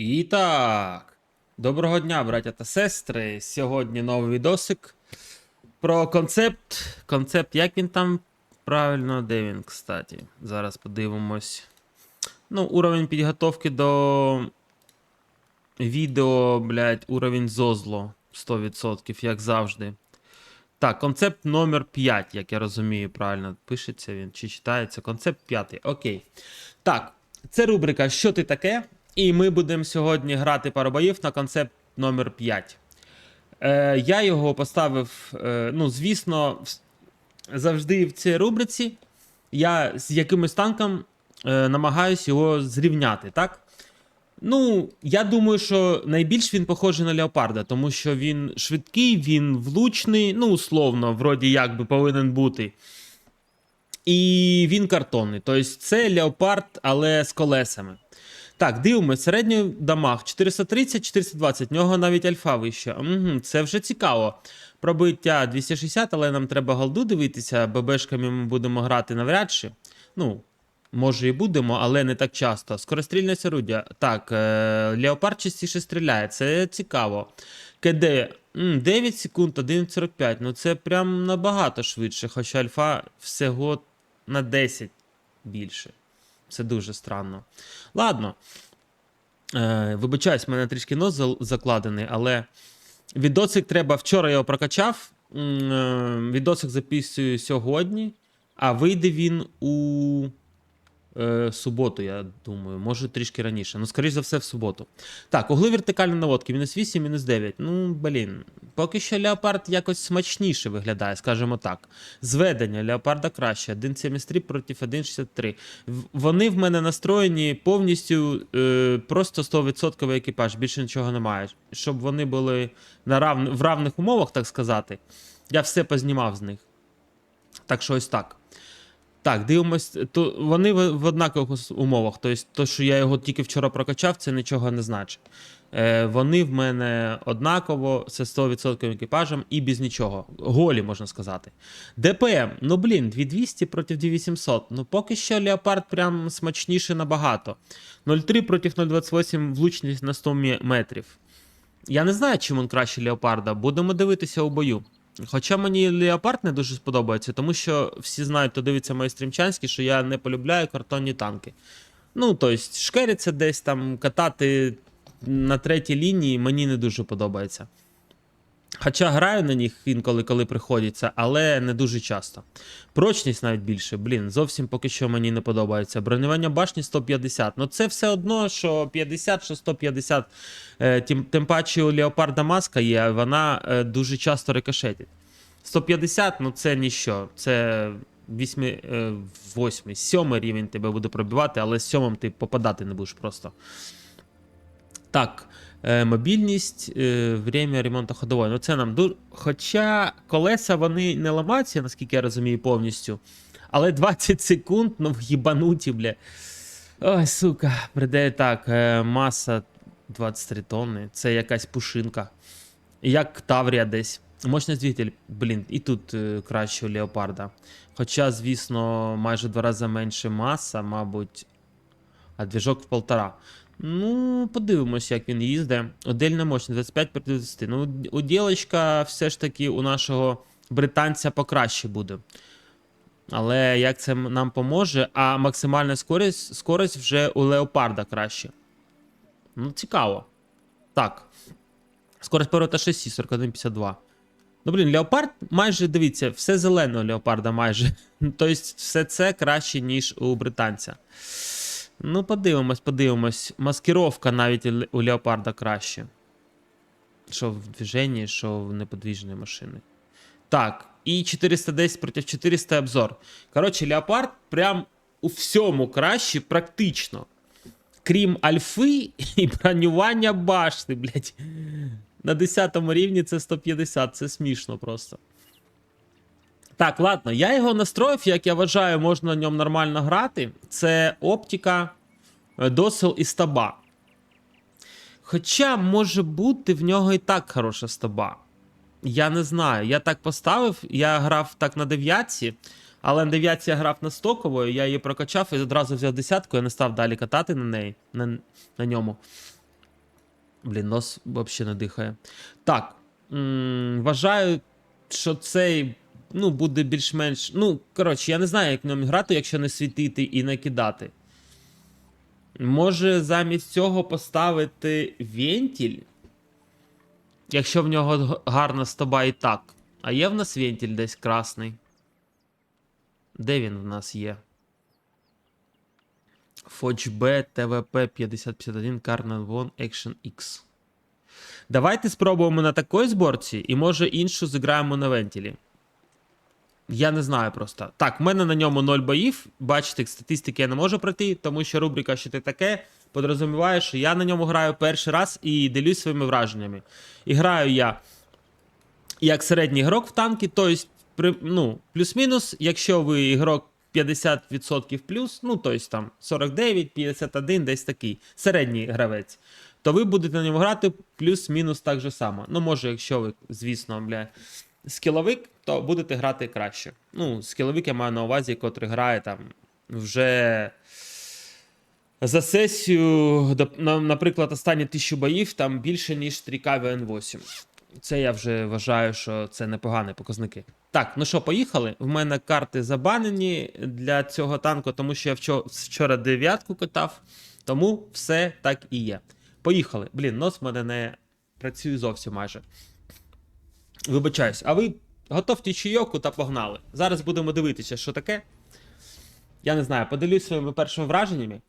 І так, доброго дня, браття та сестри. Сьогодні новий відосик про концепт. Концепт, як він там правильно, де він, кстати. Зараз подивимось. Ну, уровень підготовки до відео, блядь, уровень зозло 100%, як завжди. Так, концепт номер 5, як я розумію, правильно пишеться він чи читається. Концепт 5. Окей. Так, це рубрика Що ти таке? І ми будемо сьогодні грати пару боїв на концепт номер 5. Е, я його поставив, е, ну, звісно, завжди в цій рубриці я з якимось танком е, намагаюсь його зрівняти, так? Ну, я думаю, що найбільш він похожий на Леопарда, тому що він швидкий, він влучний, ну, условно, вроді як би повинен бути. І він картонний. Тобто це Леопард, але з колесами. Так, дивимось, середній дамаг 430-420, в нього навіть альфа вища. Угу, це вже цікаво. Пробиття 260, але нам треба голду дивитися. ББшками ми будемо грати навряд чи. Ну, може і будемо, але не так часто. Скорострільність орудя. Так, е- Леопард частіше стріляє, це цікаво. КД 9 секунд, 1.45. Ну це прям набагато швидше, хоча альфа всього на 10 більше. Це дуже странно. Ладно. Е, вибачаюсь, в мене трішки нос закладений, але відосик треба. Вчора його прокачав. Е, Відосик записую сьогодні, а вийде він у е, суботу, я думаю. Може трішки раніше. Ну, скоріш за все, в суботу. Так, угли вертикальної наводки, мінус 8, мінус 9. Ну, блін. Поки що Леопард якось смачніше виглядає, скажімо так. Зведення Леопарда краще. 1.73 проти 1.63. Вони в мене настроєні повністю е, просто 100% екіпаж, більше нічого немає. Щоб вони були на рав... в равних умовах, так сказати. Я все познімав з них. Так що ось так. Так, дивимось, то вони в, однакових умовах. Тобто, то, що я його тільки вчора прокачав, це нічого не значить. Е, вони в мене однаково, це 100% екіпажем і без нічого. Голі, можна сказати. ДПМ, ну блін, 2200 проти 2800. Ну поки що Леопард прям смачніше набагато. 0,3 проти 0,28 влучність на 100 метрів. Я не знаю, чим він краще Леопарда. Будемо дивитися у бою. Хоча мені Леопард не дуже сподобається, тому що всі знають, хто дивиться мої стрімчанські, що я не полюбляю картонні танки. Ну, тобто, шкериться десь там, катати на третій лінії мені не дуже подобається. Хоча граю на них інколи, коли приходиться, але не дуже часто. Прочність навіть більше, блін, зовсім поки що мені не подобається. Бронювання башні 150. Ну це все одно, що 50, що 150. Е, тим, тим паче у Леопарда маска є, вона е, дуже часто рикошетить. 150, ну це ніщо. Це 8, е, 8, 7 рівень тебе буде пробивати, але з 7 ти попадати не будеш просто. Так, е, мобільність, е, время ремонту ходової. Ну це нам дуже. Хоча колеса вони не ламаються, наскільки я розумію, повністю. Але 20 секунд, ну в'їбануті, бля. Ой, сука, прийде так. Е, маса 23 тонни. Це якась пушинка. Як Таврія десь. Мощність двигатель, блін, і тут е, краще у Леопарда. Хоча, звісно, майже два рази менше маса, мабуть, а двіжок в полтора. Ну, подивимося, як він їздить. Одельна мощність 25 проти 20. Ну, у ділочка все ж таки у нашого британця покраще буде. Але як це нам поможе? А максимальна скорість, скорість вже у Леопарда краще. Ну, цікаво. Так. Скорость поворота шасі 41,52. Ну, блін, Леопард майже дивіться, все зелене у Леопарда майже. Тобто, все це краще, ніж у британця. Ну, подивимось, подивимось. Маскировка навіть у Ле- у Леопарда краще. Що в движенні, що в неподвіжної машини. Так, і 410 проти 400 обзор. Коротше, Леопард прям у всьому краще, практично. Крім альфи і бронювання башти, блядь. На 10 рівні це 150, це смішно просто. Так, ладно, я його настроїв, як я вважаю, можна на ньому нормально грати. Це оптика, е, досил і стаба. Хоча, може бути, в нього і так хороша стаба. Я не знаю. Я так поставив, я грав так на дев'ятці, але на дев'ятці я грав на стоковою, я її прокачав і одразу взяв десятку, я не став далі катати на неї, на, на ньому. Блін, нос взагалі не дихає. Так. м, вважаю, що цей ну, буде більш-менш. Ну, коротше, я не знаю, як в ньому грати, якщо не світити і не кидати. Може замість цього поставити вентіль? Якщо в нього гарна стоба і так. А є в нас вентіль десь красний? Де він в нас є? B, TVP 5051, Carnal One, Action X. Давайте спробуємо на такій зборці, і може іншу зіграємо на вентілі. Я не знаю просто. Так, в мене на ньому 0 боїв. Бачите, статистики я не можу пройти, тому що рубрика що ти таке подрозуміває, що я на ньому граю перший раз і ділюсь своїми враженнями. І граю я як середній ігрок в танки, тобто, ну, плюс-мінус, якщо ви ігрок 50% плюс, ну, тобто там 49, 51, десь такий, середній гравець, то ви будете на ньому грати плюс-мінус так же само. Ну, може, якщо ви, звісно, бля, скіловик, то будете грати краще. Ну, скіловик я маю на увазі, котрий грає там вже. За сесію, наприклад, останні тисячу боїв там більше, ніж 3К ВН8. Це я вже вважаю, що це непогані показники. Так, ну що, поїхали. В мене карти забанені для цього танку, тому що я вчо- вчора дев'ятку катав, тому все так і є. Поїхали. Блін, нос в мене не працює зовсім майже. Вибачаюсь, а ви готовте чайоку та погнали. Зараз будемо дивитися, що таке. Я не знаю, поділюсь своїми першими враженнями.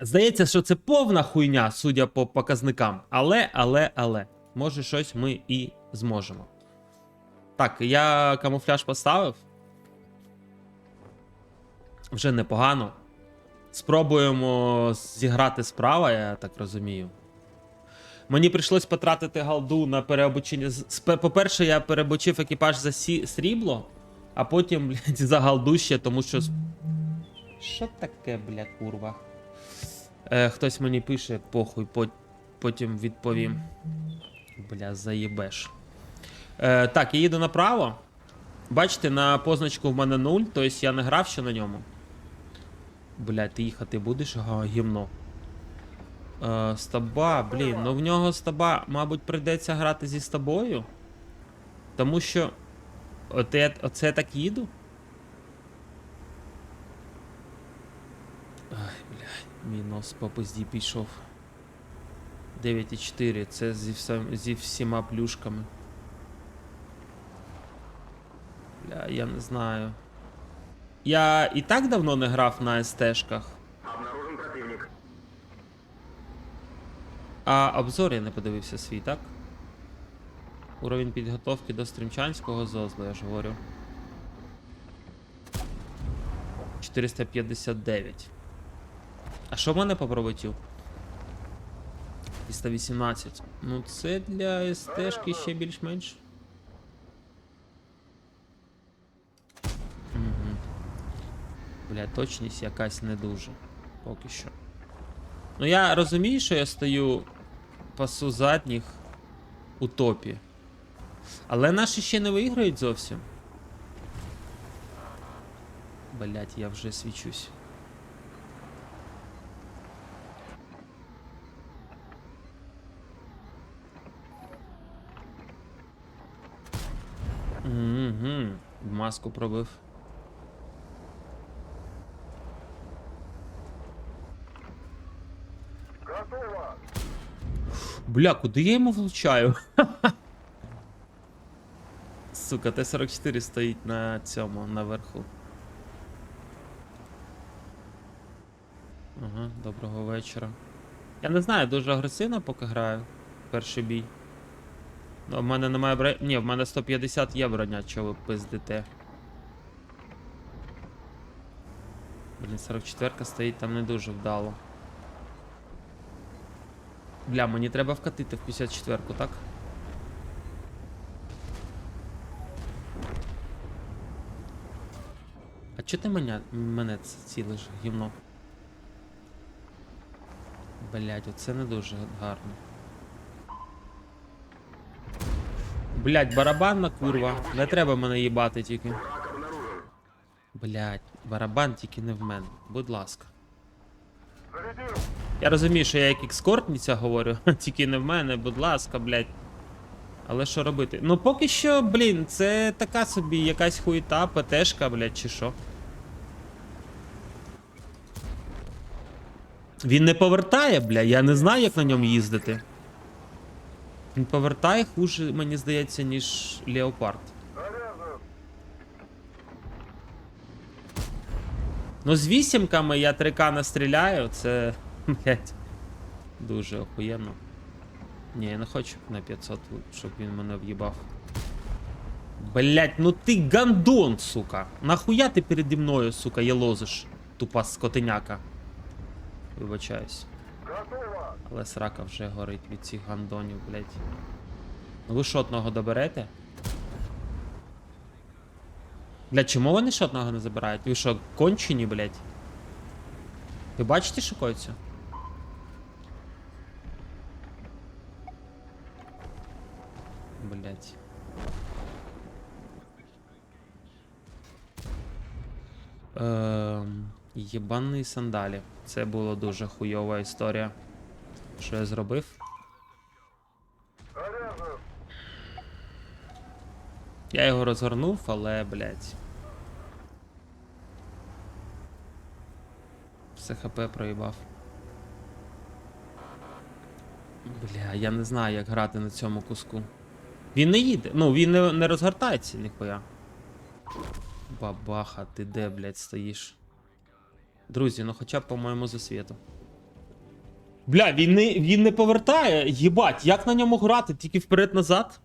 Здається, що це повна хуйня, судя по показникам. Але, але, але, може щось ми і зможемо. Так, я камуфляж поставив. Вже непогано. Спробуємо зіграти справа, я так розумію. Мені прийшлось потратити галду на переобучення. По-перше, я переобучив екіпаж за сі... срібло, а потім, блядь, за галду ще, тому що. Що таке, бля, курва? Е, хтось мені пише, похуй, потім відповім. Бля, заєбеш. Е, так, я їду направо. Бачите, на позначку в мене 0, тобто я не грав ще на ньому. Бля, ти їхати будеш? Ага, гімно. Е, стаба, блін, ну в нього стаба, мабуть, прийдеться грати зі стабою. Тому що. От я, оце я так їду. Ай, блядь, мій нос по пизді пішов. 9,4, це зі, всем- зі всіма плюшками. Бля, я не знаю. Я і так давно не грав на СТ-шках. А обзор я не подивився свій, так? Уровень підготовки до стрімчанського зозла, я ж говорю. 459. А що в мене по пробиттю? 318. Ну це для СТ-шки ще більш-менш. Угу. Бля, точність якась не дуже. Поки що. Ну я розумію, що я стою пасу задніх у топі. Але наші ще не виграють зовсім. Блять, я вже свічусь. Угу. Маску пробив. Бля, куди я йому влучаю? Сука, Т-44 стоїть на цьому, наверху. Ага, доброго вечора. Я не знаю, дуже агресивно поки граю. Перший бій. Ну, в мене немає броні. Ні, в мене 150 є броня, що ви пиздите. Блін, 44 стоїть там не дуже вдало. Бля, мені треба вкатити в 54-ку, так? А чого ти мене, мене цілиш, гівно? Блять, оце не дуже гарно. Блять, барабанна курва. Не треба мене їбати тільки. Блять, барабан тільки не в мене. Будь ласка. Я розумію, що я як екскортниця говорю, тільки не в мене, будь ласка, блядь. Але що робити? Ну поки що, блін, це така собі якась хуєта, ПТшка, блядь, чи що. Він не повертає, бля, я не знаю, як на ньому їздити. Він повертає хуже, мені здається, ніж Леопард. Ну, з вісімками я 3К настріляю, це. Блять. Дуже охуєнно. Ні, я не хочу на 500, щоб він мене в'їбав. Блять, ну ти гандон, сука. Нахуя ти переді мною, сука, єлозиш, тупа скотиняка. Вибачаюсь. Але срака вже горить від цих гандонів, блять. Ну ви шотного доберете? Бля, чому вони шотного не забирають? Ви що, кончені, блять? Ви бачите, що коїться? Блять. Ем, єбані сандалі. Це була дуже хуйова історія. Що я зробив? Я його розгорнув, але, блядь. Все ХП проїбав. Бля, я не знаю, як грати на цьому куску. Він не їде. Ну, він не, не розгортається, ніхуя. Бабаха, ти де, блядь, стоїш? Друзі, ну хоча б, по-моєму, за світу. Бля, він не, він не повертає. Єбать, як на ньому грати? Тільки вперед-назад?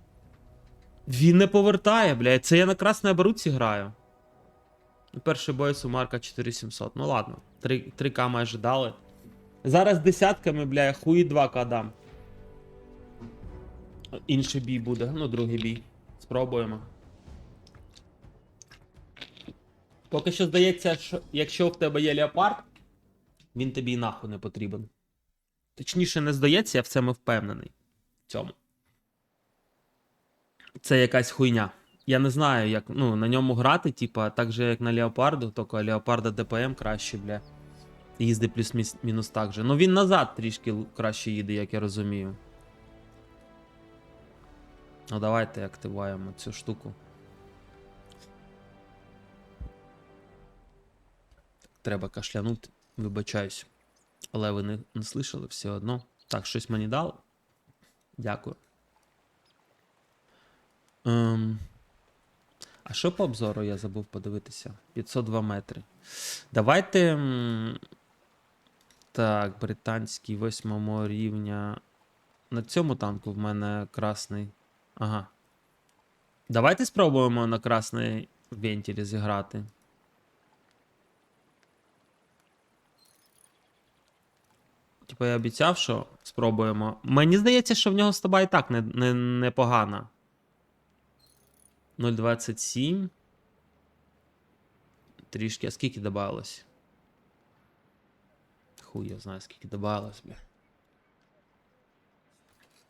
Він не повертає, блядь. Це я на красній оборудці граю. Перший бой у Марка 4700. Ну ладно, 3, 3К майже дали. Зараз десятками, бля, хуї 2К дам. Інший бій буде, ну, другий бій. Спробуємо. Поки що здається, що якщо в тебе є леопард, він тобі і нахуй не потрібен. Точніше, не здається, я в цьому впевнений. В цьому. Це якась хуйня. Я не знаю, як ну, на ньому грати, типа, так же, як на Леопарду, тільки Леопарда ДПМ краще, бля. Їздить плюс-мінус так же. Ну він назад трішки краще їде, як я розумію. Ну давайте активуємо цю штуку. Треба кашлянути, вибачаюсь. Але ви не, не слышали все одно. Так, щось мені дало. Дякую. Ем, а що по обзору я забув подивитися? 502 метри. Давайте. Так, британський восьмого рівня. На цьому танку в мене красний. Ага. Давайте спробуємо на красний вентилі зіграти. Типа я обіцяв, що спробуємо. Мені здається, що в нього стаба і так не, не, непогана. 0.27. Трішки. А скільки добавилось? Хуй я знаю, скільки добавилось, бля.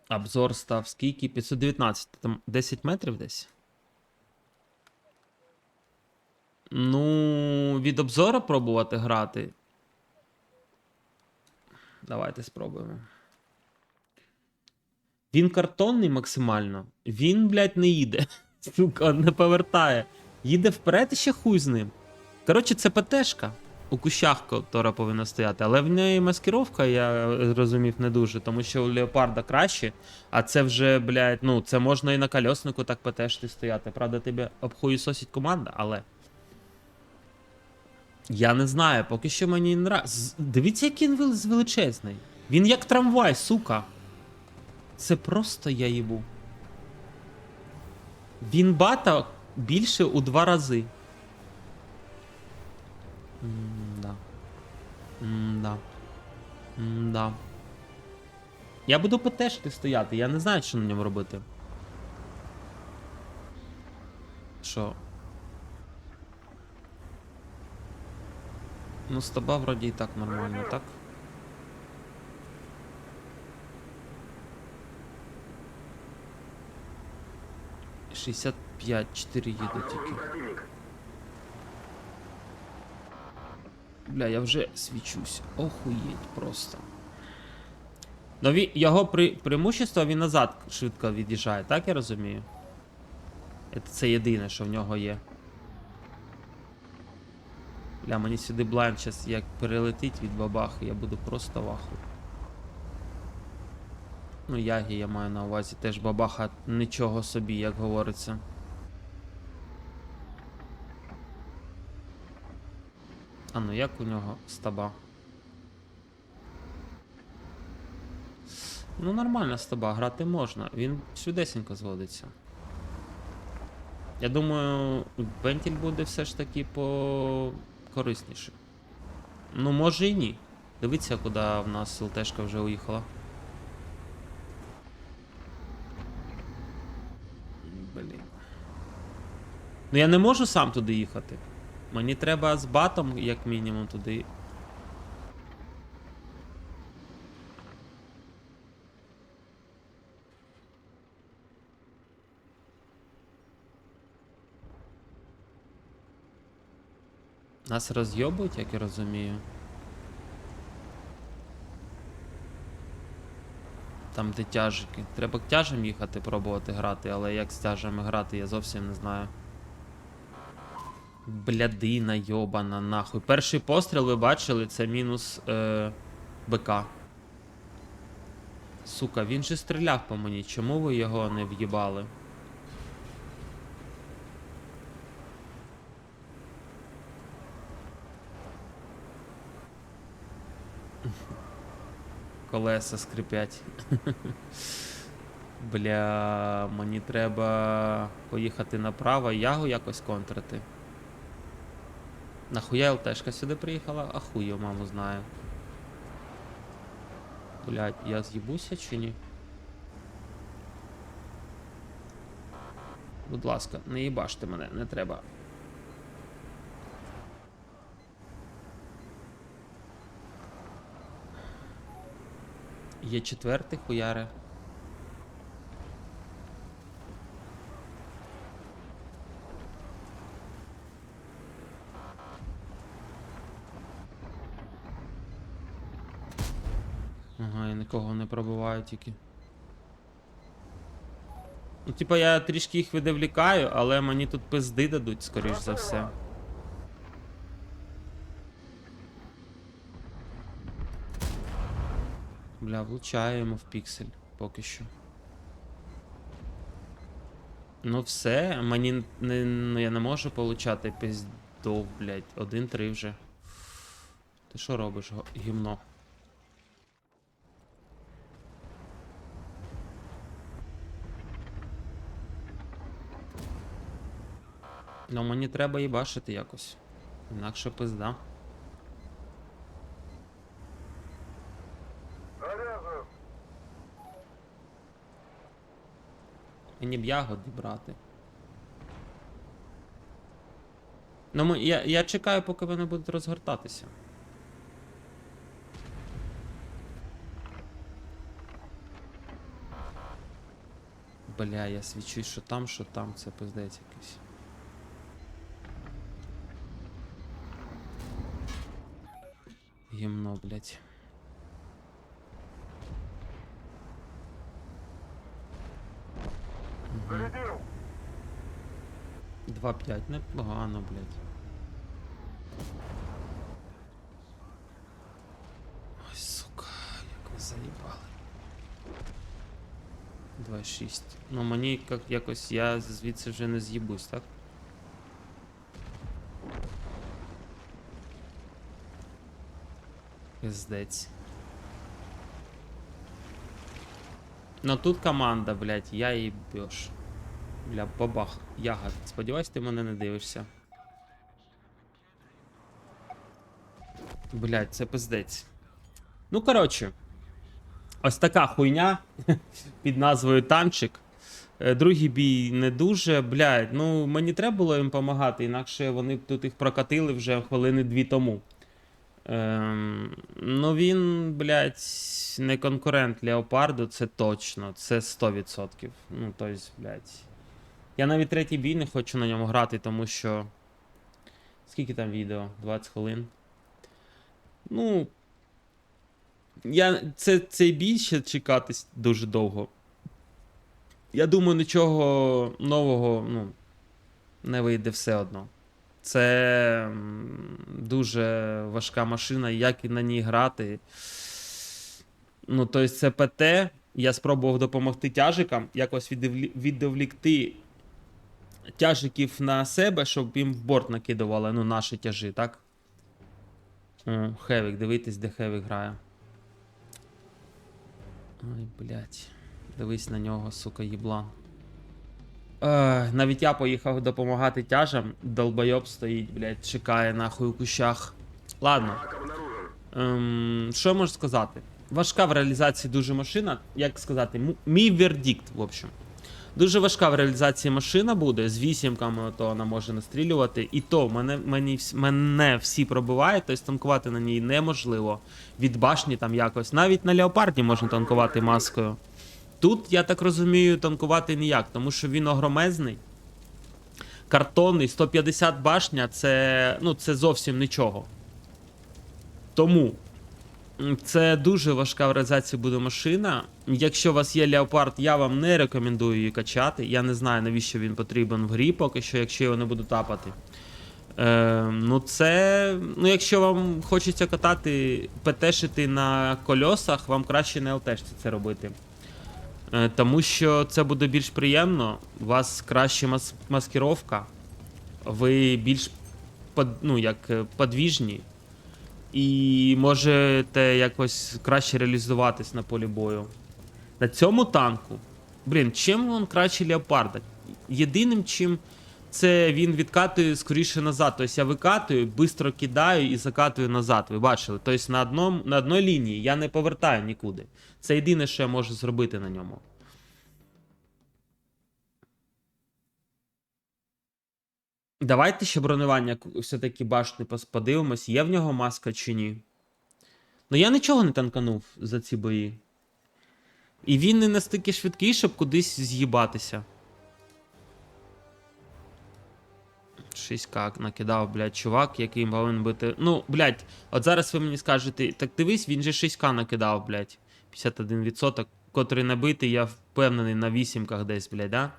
Обзор став скільки? 519. Там 10 метрів десь. Ну, від обзора пробувати грати. Давайте спробуємо. Він картонний максимально. Він, блядь, не їде. Сука, не повертає. Їде вперед і ще хуй з ним. Коротше, це ПТшка. У кущах, котра повинна стояти, але в неї маскировка, я зрозумів, не дуже, тому що у Леопарда краще, а це вже, блядь, ну, це можна і на кольоснику так ПТшти стояти. Правда, тебе обхуєсосить команда, але. Я не знаю, поки що мені не нравиться. Дивіться, який він величезний. Він як трамвай, сука. Це просто я їбу. Він бата більше у два рази. М-да. М-да. М-да. Я буду потешити стояти, я не знаю, що на ньому робити. Що? Ну, з тоба вроді і так нормально, так? Шістдесят п'ять, 4 їду тільки. Бля, я вже свічусь. Охуєть просто. Ну, його при, преимущество він назад швидко від'їжджає, так я розумію? Це- Це єдине, що в нього є. Бля, мені сюди блайнд зараз як перелетить від бабахи, я буду просто в ахуї. Ну, Ягі я маю на увазі, теж бабаха нічого собі, як говориться. А ну як у нього стаба? Ну, нормальна стаба, грати можна. Він швидесенько зводиться. Я думаю, вентиль буде все ж таки по корисніше. Ну, може і ні. Дивіться, куди в нас ЛТшка вже уїхала. Блін. Ну я не можу сам туди їхати. Мені треба з батом, як мінімум, туди. Нас роз'єбують, як я розумію. Там де тяжики. Треба к тяжам їхати пробувати грати, але як з тяжами грати, я зовсім не знаю. Блядина йобана, нахуй. Перший постріл ви бачили, це мінус е, БК. Сука, він же стріляв по мені. Чому ви його не в'їбали? Колеса скрипять. Бля, мені треба поїхати направо, ягу якось контрити. Нахуя ЛТшка сюди приїхала? А його маму знаю. Блять, я з'їбуся чи ні? Будь ласка, не їбаште мене, не треба. Є четвертий хуяре. Ага, я нікого не тільки. Ну, типа я трішки їх відвлікаю, але мені тут пизди дадуть, скоріш за все. Бля, влучаємо в піксель поки що. Ну все, мені не, ну, я не можу получати пиздов, блядь. Один-три вже. Ти що робиш, гімно? Ну мені треба їбашити якось. Інакше пизда. Мені б ягоди брати. Ну, ми, я, я чекаю, поки вони будуть розгортатися. Бля, я свічусь, що там, що там, це пиздець якийсь. Блять. Зарядил. 2-5, непогано, блядь. Ой, сука, як ви заїбали. 2-6. Ну мені як якось я звідси вже не з'їбусь, так? Пиздець. Ну тут команда, блядь, я їй б'єш. Бля, бабах, ягод. Сподіваюсь, ти мене не дивишся. Блядь, це пиздець. Ну, коротше. Ось така хуйня під назвою танчик. Е, Другий бій не дуже, блядь, ну мені треба було їм допомагати, інакше вони б тут їх прокатили вже хвилини дві тому. Ем, ну він, блядь, не конкурент Леопарду, це точно, це 100%. Ну, тобто, блядь. Я навіть третій бій не хочу на ньому грати, тому що. Скільки там відео? 20 хвилин. Ну. Я, це, цей бій ще чекатись дуже довго. Я думаю, нічого нового ну, не вийде все одно. Це дуже важка машина, як і на ній грати. Ну, тобто, це ПТ. Я спробував допомогти тяжикам, якось відволікти тяжиків на себе, щоб їм в борт накидували, ну, наші тяжі, так? О, Хевік, дивитесь, де Хевік грає. Ой, блядь. Дивись на нього, сука, їблан. Е, навіть я поїхав допомагати тяжам. Долбойоб стоїть, блядь, чекає нахуй у кущах. Ладно. Ем, що я можу сказати? Важка в реалізації дуже машина. Як сказати, мій вердикт, в общем. Дуже важка в реалізації машина буде. З вісімками то вона може настрілювати. І то мене, мені, мене всі пробивають, тобто танкувати на ній неможливо. Від башні там якось. Навіть на леопарді можна танкувати маскою. Тут, я так розумію, танкувати ніяк, тому що він огромезний. Картонний, 150 башня це, ну, це зовсім нічого. Тому це дуже важка в реалізації буде машина. Якщо у вас є Leopard, я вам не рекомендую її качати. Я не знаю, навіщо він потрібен в грі, поки що, якщо його не буду тапати. Е, ну, це. Ну, якщо вам хочеться катати, ПТшити на кольосах, вам краще на ЛТшці це робити. Е, тому що це буде більш приємно, у вас краще мас- маскировка, ви більш ну, як, е, подвіжні, і можете якось краще реалізуватись на полі бою. На цьому танку, блін, чим він краще леопарда? Єдиним чим це він відкатує скоріше назад. Тобто я викатую, швидко кидаю і закатую назад. Ви бачили? Тобто на, одному, на одній лінії я не повертаю нікуди. Це єдине, що я можу зробити на ньому. Давайте ще бронювання все-таки башни подивимось, є в нього маска чи ні. Ну я нічого не танканув за ці бої. І він не настільки швидкий, щоб кудись з'їбатися. 6к накидав, блядь, чувак, який повинен бути. Ну, блядь, от зараз ви мені скажете, так дивись, він же 6к накидав, блядь. 51%, котрий набитий, я впевнений на вісімках десь, блядь, да?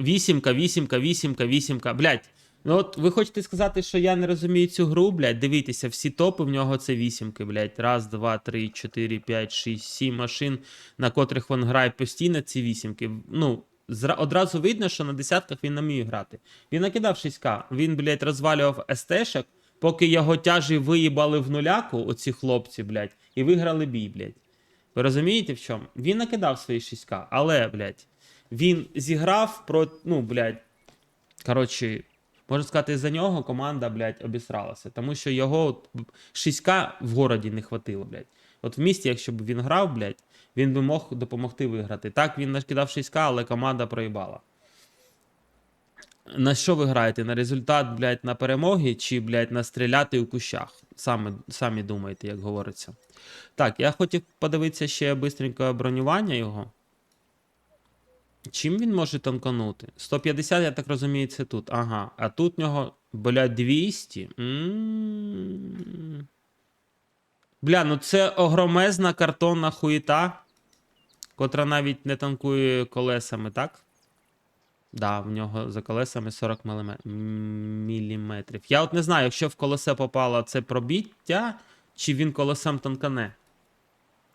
Вісімка, вісімка, вісімка, вісімка. Блядь. Ну от ви хочете сказати, що я не розумію цю гру, блядь. Дивіться, всі топи в нього це вісімки, блядь. Раз, два, три, чотири, п'ять, шість, сім машин, на котрих він грає постійно, ці вісімки. Ну, одразу видно, що на десятках він не вміє грати. Він накидав 6к, він, блядь, розвалював СТшек, поки його тяжі виїбали в нуляку, оці хлопці, блядь, і виграли бій, блядь. Ви розумієте в чому? Він накидав свої 6к, але, блядь, він зіграв про. Ну, блядь. Коротше, можна сказати, за нього команда, блядь, обісралася. Тому що його 6к в городі не хватило, блядь. От в місті, якщо б він грав, блядь, він би мог допомогти виграти. Так, він накидав 6к, але команда проїбала. На що ви граєте? На результат, блядь, на перемоги чи, блядь, на стріляти у кущах? Саме, самі думаєте, як говориться. Так, я хотів подивитися ще бистренько бронювання його. Чим він може танканути? 150, я так розумію, це тут. Ага. А тут в нього, бля, 200. М. Бля, ну це огромезна картонна хуєта, котра навіть не танкує колесами, так? Да, в нього за колесами 40 мм. міліметрів. Я от не знаю, якщо в колесе попало це пробіття, чи він колесом танкане.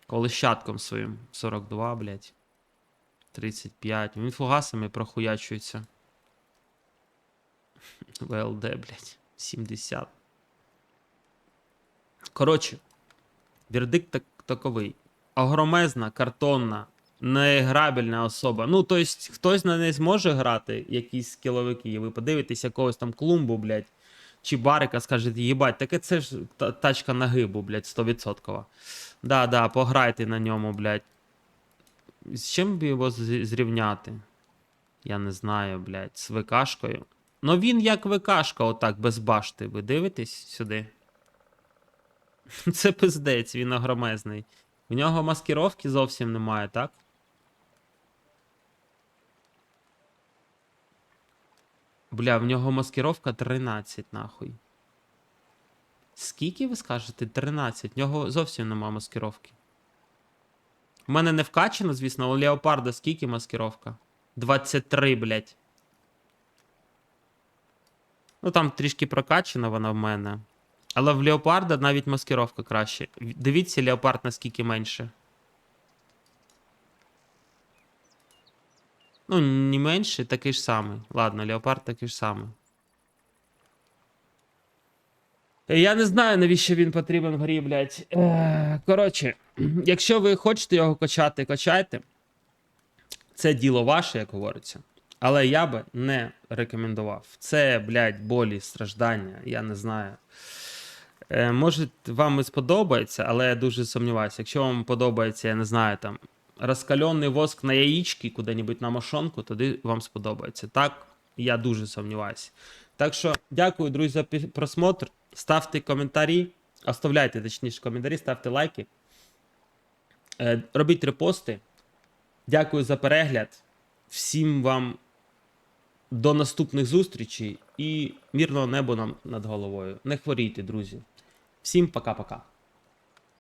Колещатком своїм. 42, блядь. 35. Він фугасами прохуячується. ВЛД, блядь. 70. Коротше, вердикт так, таковий. Огромезна, картонна, неграбельна особа. Ну, тобто, хтось на неї зможе грати, якісь скіловики, і ви подивитесь якогось там клумбу, блядь, чи барика, скажете, їбать, таке це ж тачка на гибу, блядь, 100%. Да, да, пограйте на ньому, блядь. З чим б його зрівняти? Я не знаю, блядь, з ВКшкою. Ну він як ВКшка, отак, без башти. Ви дивитесь сюди? Це пиздець, він огромезний. В нього маскировки зовсім немає, так? Бля, в нього маскировка 13, нахуй. Скільки ви скажете? 13. В нього зовсім нема маскировки. У мене не вкачано, звісно, у Леопарда скільки маскировка? 23, блядь. Ну там трішки прокачана вона в мене. Але в Леопарда навіть маскировка краще. Дивіться, Леопард наскільки менше. Ну, не менше, такий ж самий. Ладно, Леопард такий ж самий. Е, Я не знаю, навіщо він потрібен в грі, блядь. Е, Коротше, якщо ви хочете його качати, качайте. Це діло ваше, як говориться. Але я би не рекомендував. Це, блядь, болі, страждання, я не знаю. Е, може, вам і сподобається, але я дуже сумніваюся. Якщо вам подобається, я не знаю, там, розкальонний воск на яєчки куди-небудь на мошонку, тоді вам сподобається. Так, я дуже сумніваюся. Так що, дякую, друзі, за просмотр. Ставте коментарі, оставляйте, точніше, коментарі, ставте лайки. Е, робіть репости. Дякую за перегляд. Всім вам до наступних зустрічей і мирного неба нам над головою. Не хворійте, друзі. Всім пока-пока.